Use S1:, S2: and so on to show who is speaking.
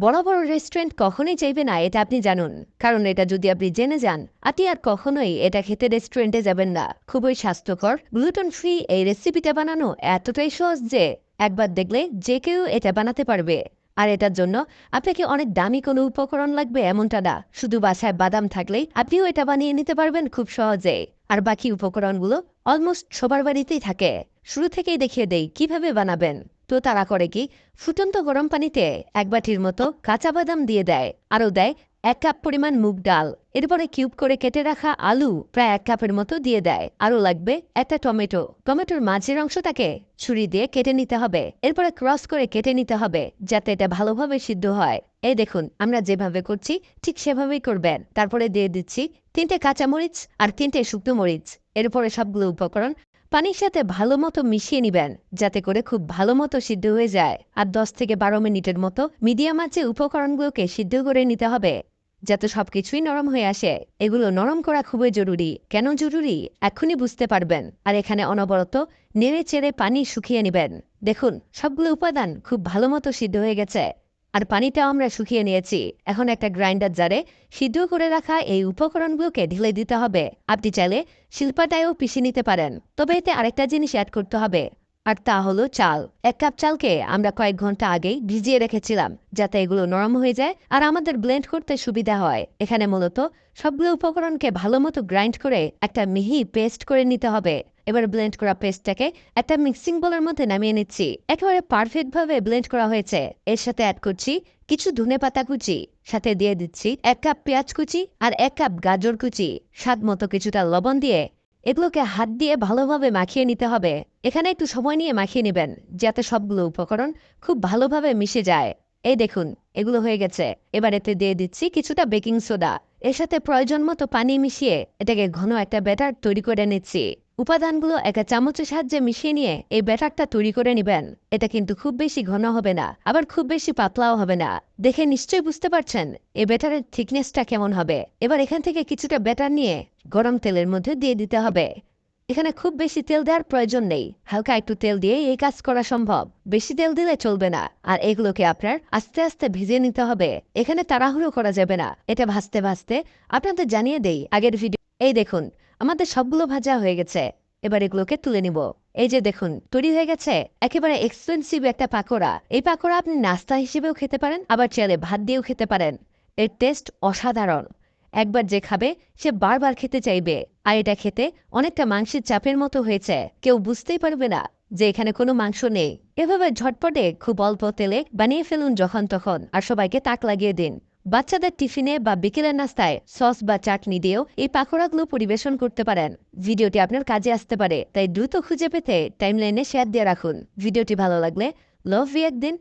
S1: বড় বড় রেস্টুরেন্ট কখনোই চাইবে না, এটা আপনি জানুন। কারণ এটা যদি আপনি জেনে যান, আপনি আর কখনোই এটা খেতে রেস্টুরেন্টে যাবেন না। খুবই স্বাস্থ্যকর। গ্লুটেন ফ্রি এই রেসিপিটা বানানো এতটাই সহজ যে, একবার দেখলে যে কেউ এটা বানাতে পারবে। আর এটার জন্য আপনাকে অনেক দামি কোনো উপকরণ লাগবে এমনটা না। শুধু বাসায় বাদাম থাকলেই আপনিও এটা বানিয়ে নিতে পারবেন খুব সহজে। আর বাকি উপকরণগুলো অলমোস্ট সবার বাড়িতেই থাকে। শুরু থেকেই দেখিয়ে দেই কীভাবে বানাবেন। তো তারা করে কি, ফুটন্ত গরম পানিতে এক বাটির মতো কাঁচা বাদাম দিয়ে দেয়, আরও দেয় এক কাপ পরিমাণ মুগ ডাল। এরপরে কিউব করে কেটে রাখা আলু প্রায় এক কাপের মতো দিয়ে দেয়, আরও লাগবে একটা টমেটো। টমেটোর মাঝের অংশটাকে ছুরি দিয়ে কেটে নিতে হবে, এরপরে ক্রস করে কেটে নিতে হবে যাতে এটা ভালোভাবে সিদ্ধ হয়। এই দেখুন, আমরা যেভাবে করছি, ঠিক সেভাবেই করবেন। তারপরে দিয়ে দিচ্ছি তিনটে কাঁচামরিচ আর তিনটে শুকনো মরিচ। এরপরে সবগুলো উপকরণ পানির সাথে ভালো মতো মিশিয়ে নিবেন, যাতে করে খুব ভালো মতো সিদ্ধ হয়ে যায়। আর দশ থেকে বারো মিনিটের মতো মিডিয়াম আঁচে উপকরণগুলোকে সিদ্ধ করে নিতে হবে, যাতে সবকিছুই নরম হয়ে আসে। এগুলো নরম করা খুবই জরুরি। কেন জরুরি? এখনই বুঝতে পারবেন। আর এখানে অনবরত নেড়ে চেড়ে পানি শুকিয়ে নেবেন। দেখুন, সবগুলো উপাদান খুব ভালো মতো সিদ্ধ হয়ে গেছে। আর পানিটাও আমরা শুকিয়ে নিয়েছি। এখন একটা গ্রাইন্ডার জারে সিদ্ধ করে রাখা এই উপকরণগুলোকে ঢেলে দিতে হবে। আপনি চাইলে শিল্পাটায়ও পিষে নিতে পারেন, তবে এতে আরেকটা জিনিস অ্যাড করতে হবে, আর তা হলো চাল। এক কাপ চালকে আমরা কয়েক ঘণ্টা আগেই ভিজিয়ে রেখেছিলাম, যাতে এগুলো নরম হয়ে যায় আর আমাদের ব্লেন্ড করতে সুবিধা হয়। এখানে মূলত সবগুলো উপকরণকে ভালো মতো গ্রাইন্ড করে একটা মিহি পেস্ট করে নিতে হবে। এবার ব্লেন্ড করা পেস্টটাকে একটা মিক্সিং বোলের মধ্যে নামিয়ে নিচ্ছি। একেবারে পারফেক্টভাবে ব্লেন্ড করা হয়েছে। এর সাথে অ্যাড করছি কিছু ধনে পাতা কুচি, সাথে দিয়ে দিচ্ছি এক কাপ পেঁয়াজ কুচি আর এক কাপ গাজর কুচি। স্বাদ মতো কিছুটা লবণ দিয়ে এগুলোকে হাত দিয়ে ভালোভাবে মাখিয়ে নিতে হবে। এখানে একটু সময় নিয়ে মাখিয়ে নেবেন, যাতে সবগুলো উপকরণ খুব ভালোভাবে মিশে যায়। এই দেখুন, এগুলো হয়ে গেছে। এবার এতে দিয়ে দিচ্ছি কিছুটা বেকিং সোডা এর সাথে প্রয়োজন মতো পানি মিশিয়ে এটাকে ঘন একটা ব্যাটার তৈরি করে নিচ্ছি। উপাদানগুলো একটা চামচের সাহায্যে মিশিয়ে নিয়ে এই ব্যাটারটা তৈরি করে নেবেন। এটা কিন্তু খুব বেশি ঘন হবে না, আবার খুব বেশি পাতলাও হবে না। দেখে নিশ্চয়ই বুঝতে পারছেন এই ব্যাটারের থিকনেসটা কেমন হবে। এবার এখান থেকে কিছুটা ব্যাটার নিয়ে গরম তেলের মধ্যে দিয়ে দিতে হবে। এখানে খুব বেশি তেল দেওয়ার প্রয়োজন নেই, হালকা একটু তেল দিয়ে এই কাজ করা সম্ভব। বেশি তেল দিলে চলবে না, আর এগুলোকে আপনার আস্তে আস্তে ভিজিয়ে নিতে হবে। এখানে তাড়াহুড়ো করা যাবে না, এটা ভাজতে ভাজতে আপনাদের জানিয়ে দেই আগের ভিডিও এই দেখুন আমাদের সবগুলো ভাজা হয়ে গেছে। এবার এগুলোকে তুলে নিব। এই যে দেখুন, তৈরি হয়ে গেছে একেবারে এক্সপেন্সিভ একটা পাকোড়া। এই পাকোড়া আপনি নাস্তা হিসেবেও খেতে পারেন, আবার চাইলে ভাত দিয়েও খেতে পারেন। এর টেস্ট অসাধারণ। একবার যে খাবে, সে বারবার খেতে চাইবে। আর এটা খেতে অনেকটা মাংসের চাপের মতো হয়েছে। কেউ বুঝতেই পারবে না যে এখানে কোনো মাংস নেই। এভাবে ঝটপটে খুব অল্প তেলে বানিয়ে ফেলুন যখন তখন আর সবাইকে তাক লাগিয়ে দিন। বাচ্চাদের টিফিনে বা বিকেলের নাস্তায় সস বা চাটনি দিয়েও এই পাকোড়াগুলো পরিবেশন করতে পারেন। ভিডিওটি আপনার কাজে আসতে পারে, তাই দ্রুত খুঁজে পেতে টাইমলাইনে শেয়ার দিয়ে রাখুন। ভিডিওটি ভালো লাগলে লভ ভি একদিন